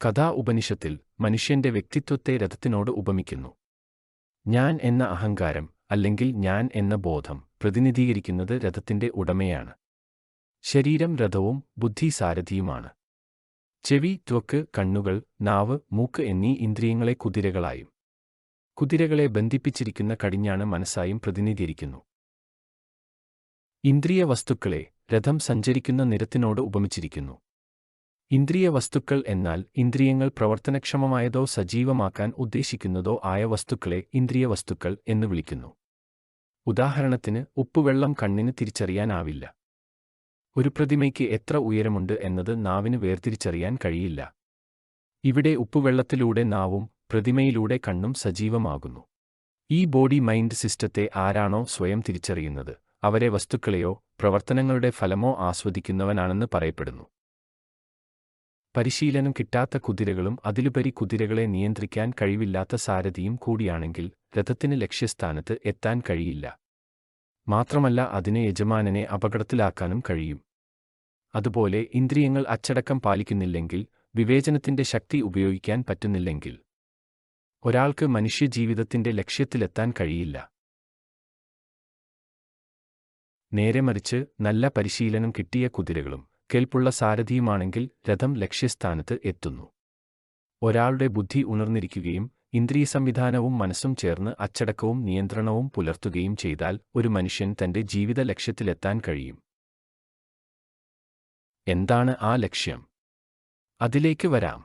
കഥാ ഉപനിഷത്തിൽ മനുഷ്യന്റെ വ്യക്തിത്വത്തെ രഥത്തിനോട് ഉപമിക്കുന്നു. ഞാൻ എന്ന അഹങ്കാരം അല്ലെങ്കിൽ ഞാൻ എന്ന ബോധം പ്രതിനിധീകരിക്കുന്നത് രഥത്തിന്റെ ഉടമയാണ്. ശരീരം രഥവും ബുദ്ധി സാരഥിയുമാണ് ചെവി ത്വക്ക് കണ്ണുകൾ നാവ് മൂക്ക് എന്നീ ഇന്ദ്രിയങ്ങളെ കുതിരകളായും കുതിരകളെ ബന്ധിപ്പിച്ചിരിക്കുന്ന കടിഞ്ഞാണ് മനസ്സായും പ്രതിനിധീകരിക്കുന്നു. ഇന്ദ്രിയ വസ്തുക്കളെ രഥം സഞ്ചരിക്കുന്ന നിരത്തിനോട് ഉപമിച്ചിരിക്കുന്നു. ഇന്ദ്രിയ വസ്തുക്കൾ എന്നാൽ ഇന്ദ്രിയങ്ങൾ പ്രവർത്തനക്ഷമമായതോ സജീവമാക്കാൻ ഉദ്ദേശിക്കുന്നതോ ആയ വസ്തുക്കളെ ഇന്ദ്രിയ വസ്തുക്കൾ എന്ന് വിളിക്കുന്നു. ഉദാഹരണത്തിന് ഉപ്പുവെള്ളം കണ്ണിന് തിരിച്ചറിയാനാവില്ല. ഒരു പ്രതിമയ്ക്ക് എത്ര ഉയരമുണ്ട് എന്നത് നാവിന് വേർതിരിച്ചറിയാൻ കഴിയില്ല. ഇവിടെ ഉപ്പുവെള്ളത്തിലൂടെ നാവും പ്രതിമയിലൂടെ കണ്ണും സജീവമാകുന്നു. ഈ ബോഡി മൈൻഡ് സിസ്റ്റത്തെ ആരാണോ സ്വയം തിരിച്ചറിയുന്നത് അവരെ വസ്തുക്കളെയോ പ്രവർത്തനങ്ങളുടെ ഫലമോ ആസ്വദിക്കുന്നവനാണെന്ന് പറയപ്പെടുന്നു. പരിശീലനം കിട്ടാത്ത കുതിരകളും അതിലുപരി കുതിരകളെ നിയന്ത്രിക്കാൻ കഴിവില്ലാത്ത സാരഥിയും കൂടിയാണെങ്കിൽ രഥത്തിന് ലക്ഷ്യസ്ഥാനത്ത് എത്താൻ കഴിയില്ല. മാത്രമല്ല അതിനെ യജമാനനെ അപകടത്തിലാക്കാനും കഴിയും. അതുപോലെ ഇന്ദ്രിയങ്ങൾ അച്ചടക്കം പാലിക്കുന്നില്ലെങ്കിൽ വിവേചനത്തിന്റെ ശക്തി ഉപയോഗിക്കാൻ പറ്റുന്നില്ലെങ്കിൽ. ഒരാൾക്ക് മനുഷ്യജീവിതത്തിന്റെ ലക്ഷ്യത്തിലെത്താൻ കഴിയില്ല. നേരെ മറിച്ച് നല്ല പരിശീലനം കിട്ടിയ കുതിരകളും കെൽപ്പുള്ള സാരഥിയുമാണെങ്കിൽ രഥം ലക്ഷ്യസ്ഥാനത്ത് എത്തുന്നു. ഒരാളുടെ ബുദ്ധി ഉണർന്നിരിക്കുകയും ഇന്ദ്രിയ സംവിധാനവും മനസ്സും ചേർന്ന് അച്ചടക്കവും നിയന്ത്രണവും പുലർത്തുകയും ചെയ്താൽ ഒരു മനുഷ്യൻ തന്റെ ജീവിത ലക്ഷ്യത്തിലെത്താൻ കഴിയും. എന്താണ് ആ ലക്ഷ്യം? അതിലേക്ക് വരാം.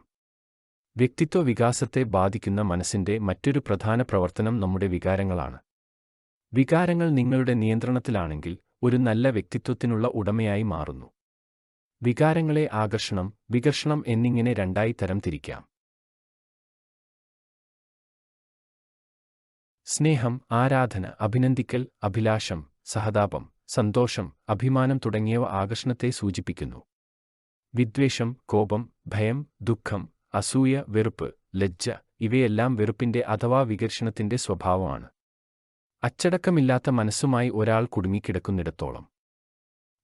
വ്യക്തിത്വ വികാസത്തെ ബാധിക്കുന്ന മനസ്സിന്റെ മറ്റൊരു പ്രധാന പ്രവർത്തനം നമ്മുടെ വികാരങ്ങളാണ്. വികാരങ്ങൾ നിങ്ങളുടെ നിയന്ത്രണത്തിലാണെങ്കിൽ ഒരു നല്ല വ്യക്തിത്വത്തിനുള്ള ഉടമയായി മാറുന്നു. വികാരങ്ങളെ ആകർഷണം വികർഷണം എന്നിങ്ങനെ രണ്ടായി തരം തിരിക്കാം. സ്നേഹം ആരാധന അഭിനന്ദിക്കൽ അഭിലാഷം സഹതാപം സന്തോഷം അഭിമാനം തുടങ്ങിയവ ആകർഷണത്തെ സൂചിപ്പിക്കുന്നു. വിദ്വേഷം കോപം ഭയം ദുഃഖം അസൂയ വെറുപ്പ് ലജ്ജ ഇവയെല്ലാം വെറുപ്പിന്റെ അഥവാ വികർഷണത്തിന്റെ സ്വഭാവമാണ്. അച്ചടക്കമില്ലാത്ത മനസ്സുമായി ഒരാൾ കുടുങ്ങിക്കിടക്കുന്നിടത്തോളം.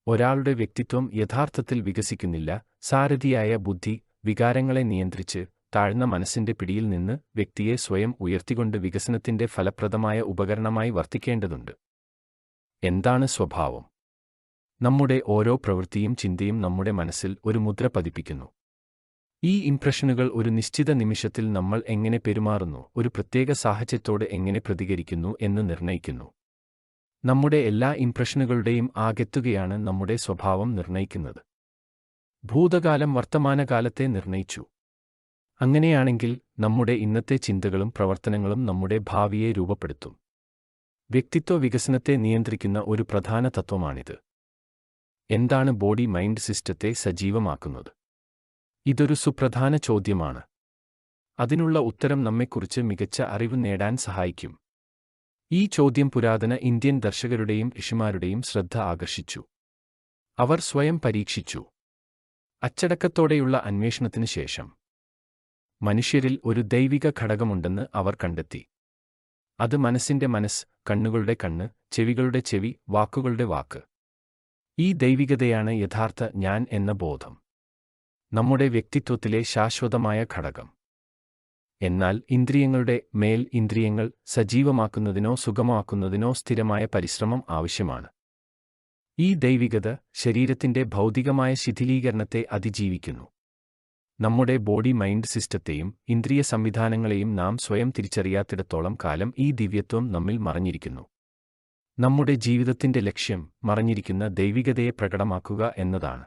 ഒരാളുടെ വ്യക്തിത്വം യഥാർത്ഥത്തിൽ വികസിക്കുന്നില്ല സാരഥിയായ ബുദ്ധി വികാരങ്ങളെ നിയന്ത്രിച്ച് താഴ്ന്ന മനസ്സിന്റെ പിടിയിൽ നിന്ന് വ്യക്തിയെ സ്വയം ഉയർത്തിക്കൊണ്ട് വികസനത്തിന്റെ ഫലപ്രദമായ ഉപകരണമായി വർത്തിക്കേണ്ടതുണ്ട്. എന്താണ് സ്വഭാവം? നമ്മുടെ ഓരോ പ്രവൃത്തിയും ചിന്തയും നമ്മുടെ മനസ്സിൽ ഒരു മുദ്ര പതിപ്പിക്കുന്നു. ഈ ഇംപ്രഷനുകൾ ഒരു നിശ്ചിത നിമിഷത്തിൽ നമ്മൾ എങ്ങനെ പെരുമാറുന്നു ഒരു പ്രത്യേക സാഹചര്യത്തോട് എങ്ങനെ പ്രതികരിക്കുന്നു എന്ന് നിർണയിക്കുന്നു. നമ്മുടെ എല്ലാ ഇംപ്രഷനുകളുടെയും ആകെത്തുകയാണ് നമ്മുടെ സ്വഭാവം നിർണയിക്കുന്നത് ഭൂതകാലം വർത്തമാനകാലത്തെ നിർണയിച്ചു അങ്ങനെയാണെങ്കിൽ നമ്മുടെ ഇന്നത്തെ ചിന്തകളും പ്രവർത്തനങ്ങളും നമ്മുടെ ഭാവിയെ രൂപപ്പെടുത്തും. വ്യക്തിത്വ വികസനത്തെ നിയന്ത്രിക്കുന്ന ഒരു പ്രധാന തത്വമാണിത്. എന്താണ് ബോഡി മൈൻഡ് സിസ്റ്റത്തെ സജീവമാക്കുന്നത്? ഇതൊരു സുപ്രധാന ചോദ്യമാണ്. അതിനുള്ള ഉത്തരം നമ്മെക്കുറിച്ച് മികച്ച അറിവ് നേടാൻ സഹായിക്കും. ഈ ചോദ്യം പുരാതന ഇന്ത്യൻ ദർശകരുടെയും ഋഷിമാരുടെയും ശ്രദ്ധ ആകർഷിച്ചു. അവർ സ്വയം പരീക്ഷിച്ചു. അച്ചടക്കത്തോടെയുള്ള അന്വേഷണത്തിന് ശേഷം. മനുഷ്യരിൽ ഒരു ദൈവിക ഘടകമുണ്ടെന്ന് അവർ കണ്ടെത്തി. അത് മനസ്സിന്റെ മനസ്സ് കണ്ണുകളുടെ കണ്ണ് ചെവികളുടെ ചെവി വാക്കുകളുടെ വാക്ക്. ഈ ദൈവികതയാണ് യഥാർത്ഥ ഞാൻ എന്ന ബോധം. നമ്മുടെ വ്യക്തിത്വത്തിലെ ശാശ്വതമായ ഘടകം. എന്നാൽ ഇന്ദ്രിയങ്ങളുടെ മേൽ ഇന്ദ്രിയങ്ങൾ സജീവമാക്കുന്നതിനോ സുഗമമാക്കുന്നതിനോ സ്ഥിരമായ പരിശ്രമം ആവശ്യമാണ്. ഈ ദൈവികത ശരീരത്തിന്റെ ഭൗതികമായ ശിഥിലീകരണത്തെ അതിജീവിക്കുന്നു. നമ്മുടെ ബോഡി മൈൻഡ് സിസ്റ്റത്തെയും ഇന്ദ്രിയ സംവിധാനങ്ങളെയും നാം സ്വയം തിരിച്ചറിയാത്തിടത്തോളം കാലം ഈ ദിവ്യത്വം നമ്മിൽ മറഞ്ഞിരിക്കുന്നു. നമ്മുടെ ജീവിതത്തിന്റെ ലക്ഷ്യം മറഞ്ഞിരിക്കുന്ന ദൈവികതയെ പ്രകടമാക്കുക എന്നതാണ്.